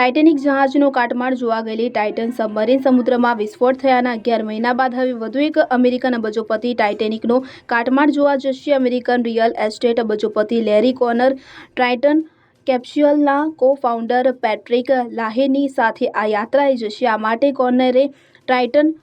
Titanic જહાજનો કાટમાળ જોવા ગયેલી ટાઇટન સબમરીન સમુદ્રમાં વિસ્ફોટ થયાના અગિયાર મહિના બાદ હવે વધુ એક અમેરિકન અબજોપતિ ટાઇટેનિકનો કાટમાળ જોવા જશે. અમેરિકન રિયલ એસ્ટેટ અબજોપતિ લેરી કોનર ટ્રાઇટન કેપ્સ્યુઅલના કો ફાઉન્ડર પેટ્રિક લાહેની સાથે આ યાત્રાએ જશે. આ માટે કોર્નરે ટ્રાઇટન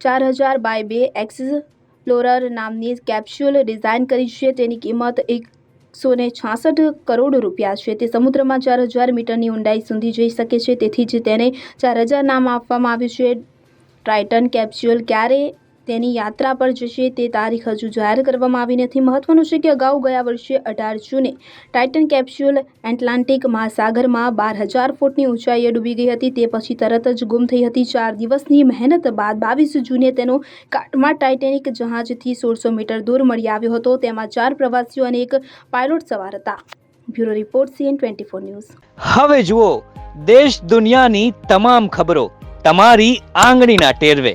ચાર હજાર બાય બે એક્સપ્લોરર નામની કેપ્સ્યુલ ડિઝાઇન કરી છે. તેની કિંમત એકસો ને છાસઠ કરોડ રૂપિયા છે. તે સમુદ્રમાં ચાર હજાર મીટરની ઊંડાઈ સુધી જઈ શકે છે. તેથી જ તેને ચાર હજાર નામ આપવામાં આવ્યું છે. ટ્રાઇટન કેપ્સ્યુલ ક્યારે તેની યાત્રા પર જશે તે તારીખ હજુ જાહેર કરવામાં આવી નથી. મહત્વનું છે કે અગાઉ ગયા વર્ષે અઢાર જૂને ટાઇટન કેપ્સ્યુલ એટલાન્ટિક મહાસાગરમાં બાર હજાર ફૂટની ઊંચાઈએ ડૂબી ગઈ હતી. તે પછી તરત જ ગુમ થઈ હતી. ચાર દિવસની મહેનત બાદ બાવીસ જૂને તેનો કાટમાં ટાઇટેનિક જહાજથી સોળસો મીટર દૂર મળી આવ્યો હતો. તેમાં ચાર પ્રવાસીઓ અને એક પાયલોટ સવાર હતા. Bureau report CN twenty four news. હવે જુઓ, દેશ દુનિયાની તમામ ખબરો તમારી આંગળીના ટેરવે.